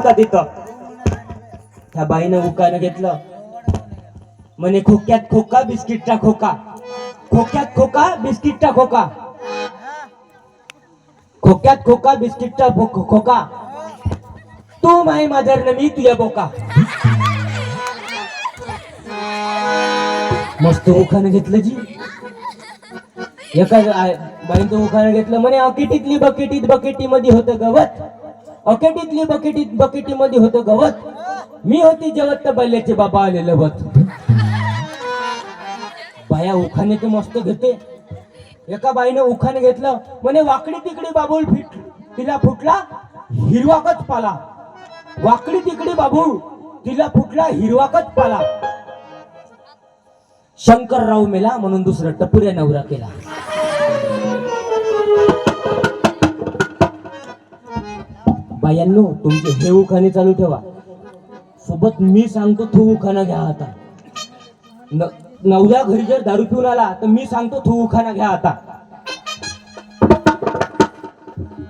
होता तिथं. त्या बाईनं उकानं घेतलं. म्हणे खोक्यात खोका बिस्किटचा खोका. खोक्यात खोका बिस्किटचा खोका. खोक्यात खोका बिस्किटचा खोका. तू माय माझर मी तुझ्या बोका मस्त उखाणं घेतलं जी. एका बाईचं उखाणं घेतलं. म्हणे अकिटीतली बकेटीत बकेटी मध्ये होतं गवत. अकेटीतली बकेटीत बकेटी मध्ये होतं गवत. मी होती जेवत तर बैल्याचे बाबा आले लवत बाया उखाने ते मस्त घेते. एका बाईने उखान घेतलं. म्हणे वाकडी तिकडी बाबूल फिट. तिला फुटला हिरवाकच पाला. वाकडी तिकडी बाबूळ तिला फुटला हिरवाकच पाला. शंकरराव मेला म्हणून दुसरं टपुऱ्या नवरा केला. बायांनो तुमचे हे उखाणे चालू ठेवा. सोबत मी सांगतो थू उखाणा घ्या आता. न- नवऱ्या घरी जर दारू पिऊन आला तर मी सांगतो थू उखाणा घ्या आता.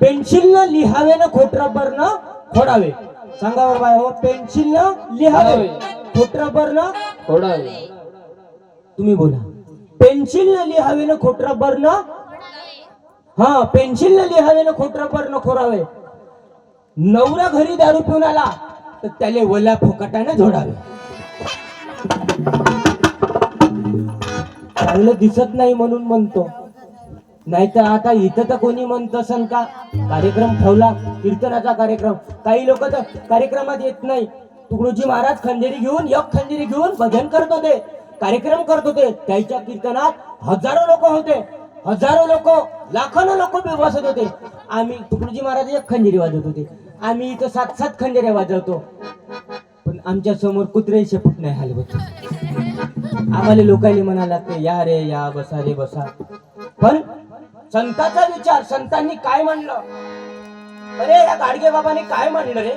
पेन्सिलनं लिहावे ना खोट रबरनं खोडावे. सांगा बाबा हो पेन्सिलनं लिहावे खोट रबरनं खोडावे. तुम्ही बोला. पेन्सिलनं लिहावे ना खोट रबरनं हा पेन्सिलनं लिहावे ना खोट रबरनं खोरावे नवरा घरी दारू पिऊन आला तर त्याले वल्या फुकटाने झोडावे चांगलं दिसत नाही म्हणून म्हणतो. नाहीतर आता इथं तर कोणी म्हणत असन का? कार्यक्रम ठेवला कीर्तनाचा कार्यक्रम. काही लोक तर कार्यक्रमात येत नाही. तुकडोजी महाराज खंजेरी घेऊन एक खंजेरी घेऊन भजन करत होते कार्यक्रम करत होते. त्याच्या कीर्तनात हजारो लोक होते. हजारो लोक लाखानो लोक बसत होते. आम्ही तुकडोजी महाराज एक खंजेरी वाजत होते. आम्ही इथं सात सात खंदेऱ्या वाजवतो. पण आमच्यासमोर कुत्रे शेपूट नाही हलवत आम्हाला लोकांनी म्हणायला लागते या रे या बसा रे बसा. पण संताचा विचार संतांनी काय म्हणलं अरे या गाडगे बाबांनी काय म्हणलं रे?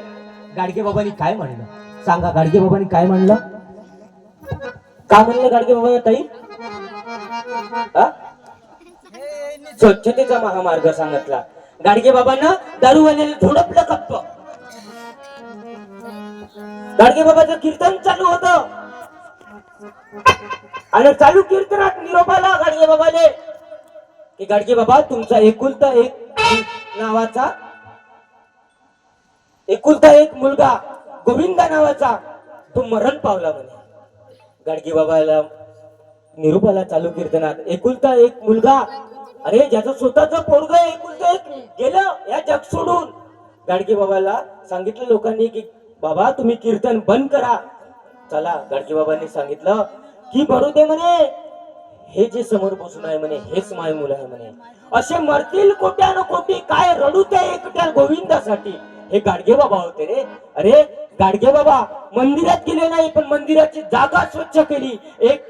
गाडगे बाबांनी काय म्हणलं सांगा गाडगे बाबांनी काय म्हणलं का म्हणलं गाडगे बाबा ताई? हा? स्वच्छतेचा महामार्ग सांगितला. गाडगे बाबांना दारूवाल्याने झोडपलं का? गाडगे बाबाचं कीर्तन चालू होतं. आणि चालू कीर्तनात निरोपाला गाडगे बाबाले. की गाडगे बाबा तुमचा एकुलता एक नावाचा एकुलता एक मुलगा गोविंदा नावाचा तो मरण पावला म्हणे. गाडगे बाबाला निरूपाला चालू कीर्तनात एकुलता एक मुलगा अरे ज्याचं स्वतःच पोरग एकुलता एक गेलं या जग सोडून गाडगे बाबाला सांगितलं लोकांनी की बाबा तुम्ही कीर्तन बंद करा. चला गाडगे बाबांनी सांगितलं की भरू दे म्हणे. हे जे समोर बसून आहे म्हणे हेच माय मुलं आहे म्हणे. असे मरतील कोट्यान कोटी काय रडू त्या एकट्या गोविंदासाठी. हे गाडगे बाबा होते रे. अरे गाडगे बाबा मंदिरात गेले नाही पण मंदिराची जागा स्वच्छ केली. एक